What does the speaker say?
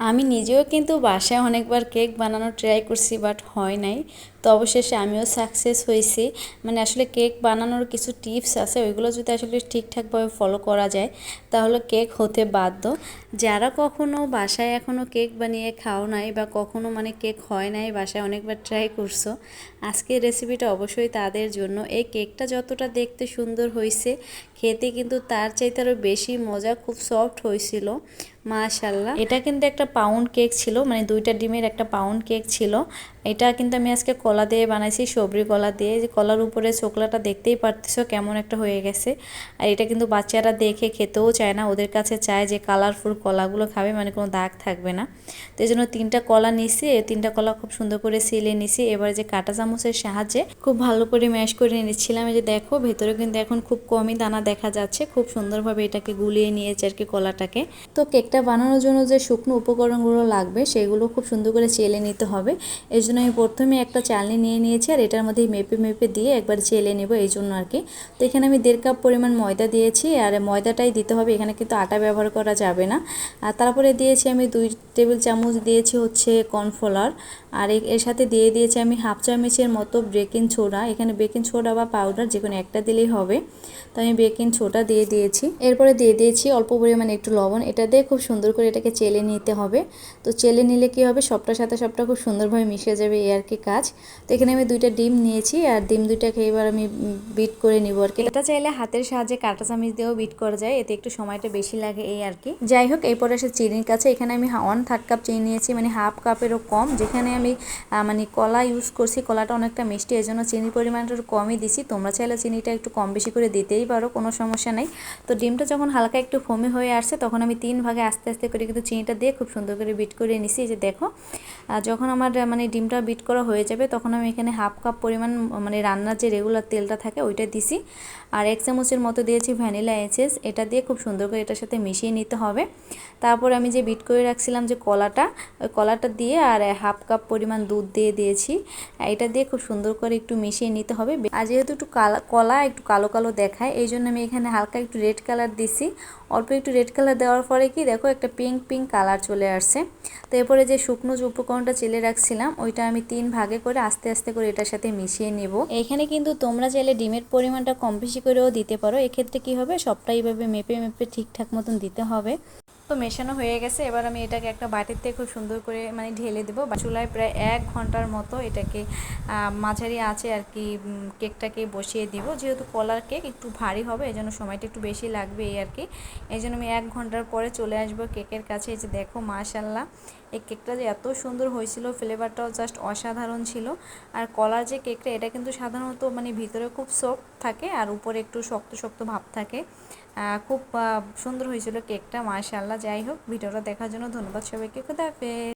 আমি নিজেও কিন্তু বাসায় অনেকবার কেক বানানোর ট্রাই করছি বাট হয় নাই। তো অবশেষে আমিও সাকসেস হয়েছি। মানে আসলে কেক বানানোর কিছু টিপস আছে, ওইগুলো যদি আসলে ঠিকঠাকভাবে ফলো করা যায়, তাহলে কেক হতে বাধ্য। যারা কখনো বাসায় এখনও কেক বানিয়ে খাও নাই বা কখনো মানে কেক হয় নাই, বাসায় অনেকবার ট্রাই করছ, আজকের রেসিপিটা অবশ্যই তাদের জন্য। এই কেকটা যতটা দেখতে সুন্দর হয়েছে, খেতে কিন্তু তার চাইতে আরও বেশি মজা, খুব সফট হয়েছিল। মাশাল্লাহ এটা কিন্তু একটা পাউন্ড কেক ছিল মানে দুইটা ডিমের একটা পাউন্ড কেক ছিল। এটা কিন্তু আমি আজকে কলা দিয়ে বানাইছি সবরি কলা দিয়ে। যে কলার উপরে চোকলাটা দেখতেই পারতেছো কেমন একটা হয়ে গেছে। আর এটা কিন্তু বাচ্চারা দেখে খেতেও চায় না। ওদের কাছে চায় যে কালারফুল কলাগুলো খাবে মানে কোনো দাগ থাকবে না। তো এই জন্য তিনটা কলা নিছি। তিনটা কলা খুব সুন্দর করে সিলে নিছি। এবার যে কাঁটা চামচের সাহায্যে খুব ভালো করে ম্যাশ করে নিচ্ছিলাম। এই যে দেখো, ভেতরে কিন্তু এখন খুব কমই দানা দেখা যাচ্ছে। খুব সুন্দরভাবে এটাকে গুলিয়ে নিয়েছে আর কি কলাটাকে। তো কেকটা বানানোর জন্য যে শুকনো উপকরণগুলো লাগবে, সেগুলো খুব সুন্দর করে চেলে নিতে হবে। এই জন্য আমি প্রথমে একটা চালনি নিয়ে নিয়েছি আর এটার মধ্যে মেপে মেপে দিয়ে একবার চেলে নেব এই জন্য আর কি। তো এখানে আমি দেড় কাপ পরিমাণ ময়দা দিয়েছি আর ময়দাটাই দিতে হবে, এখানে কিন্তু আটা ব্যবহার করা যাবে না। আর তারপরে দিয়েছি আমি দুই টেবিল চামচ দিয়েছি হচ্ছে কর্নফ্লাওয়ার। আর এর সাথে দিয়ে দিয়েছি আমি হাফ চামচের মতো বেকিং সোডা। এখানে বেকিং সোডা বা পাউডার যে কোনো একটা দিলেই হবে। তো আমি বেকিং সোডা দিয়ে দিয়েছি। এরপরে দিয়ে দিয়েছি অল্প পরিমাণে একটু লবণ। এটা দিয়ে খুব সুন্দর করে এটাকে চেলে নিতে হবে। তো চেলে নিলে কি হবে? সবটার সাথে সবটা খুব সুন্দরভাবে মিশে যাবে এই আর কি কাজ। তো এখানে আমি দুইটা ডিম নিয়েছি আর ডিম দুইটাকে এবার আমি বিট করে নিব আর কি। এটা চাইলে হাতের সাহায্যে কাঁটা চামিচ দিয়েও বিট করা যায়। এতে একটু সময়টা বেশি লাগে এই আর কি। যাই হোক, এরপরে আসে চিনির কাছে। এখানে আমি ওয়ান থার্ড কাপ চিনি নিয়েছি মানে হাফ কাপেরও কম। যেখানে আমি মানে কলা ইউজ করছি, কলাটা অনেকটা মিষ্টি এই জন্য চিনির পরিমাণটা কমই দিছি। তোমরা চাইলে চিনিটা একটু কম বেশি করে দিতেই পারো, কোনো সমস্যা নেই। তো ডিমটা যখন হালকা একটু ফমি হয়ে আসছে, তখন আমি তিন ভাগে আস্তে আস্তে করে কিন্তু চিনিটা দিয়ে খুব সুন্দর করে বিট করে নিছি। যে দেখো যখন আমার মানে ডিমটা বিট করা হয়ে যাবে, তখন আমি এখানে হাফ কাপ পরিমাণ মানে রান্নার যে রেগুলার তেলটা থাকে, ওইটা দিছি। আর এক চামচের মতো দিয়েছি ভ্যানিলা এসেস এটা দিয়ে খুব সুন্দর করে এটার সাথে মিশিয়ে নিতে হবে। তারপর আমি যে বিট করে রাখছিলাম যে কলাটা, ওই কলাটা দিয়ে আর হাফ কাপ পরিমাণ দুধ দিয়ে দিয়েছি। এটা দিয়ে খুব সুন্দর করে একটু মিশিয়ে নিতে হবে। আর যেহেতু একটু কালা একটু কালো কালো দেখায়, এই জন্য আমি এখানে হালকা একটু রেড কালার দিছি। অল্প একটু রেড কালার দেওয়ার পরে কি, দেখো একটা পিঙ্ক পিঙ্ক কালার চলে আসছে। তো এরপরে যে শুকনো যে উপকরণটা চেলে রাখছিলাম, ওইটা আমি তিন ভাগে করে আস্তে আস্তে করে এটার সাথে মিশিয়ে নেব। এখানে কিন্তু তোমরা চাইলে ডিমের পরিমাণটা কম বেশি করেও দিতে পারো। এক্ষেত্রে কি হবে, সবটা এইভাবে মেপে মেপে ঠিকঠাক মতন দিতে হবে। তো মেশানো হয়ে গেছে। এবার আমি এটাকে একটা বাটিতে খুব সুন্দর করে মানে ঢেলে দেবো। বা চুলায় প্রায় এক ঘণ্টার মতো এটাকে মাঝারি আছে আর কি কেকটাকে বসিয়ে দিব। যেহেতু কলার কেক একটু ভারী হবে এই জন্য সময়টা একটু বেশি লাগবে এই আর কি। এই জন্য আমি এক ঘণ্টার পরে চলে আসব কেকের কাছে। এই যে দেখো মাশাল্লাহ এই কেকটা যে এত সুন্দর হয়েছিল, ফ্লেভারটাও জাস্ট অসাধারণ ছিল। আর কলার যে কেকটা, এটা কিন্তু সাধারণত মানে ভিতরে খুব সফট থাকে, আর উপরে একটু শক্ত শক্ত ভাব থাকে। খুব সুন্দর হয়েছিল কেকটা মাশাল্লাহ যাই হোক ভিডিওটা দেখার জন্য ধন্যবাদ সবাইকে। খুদা হাফেজ।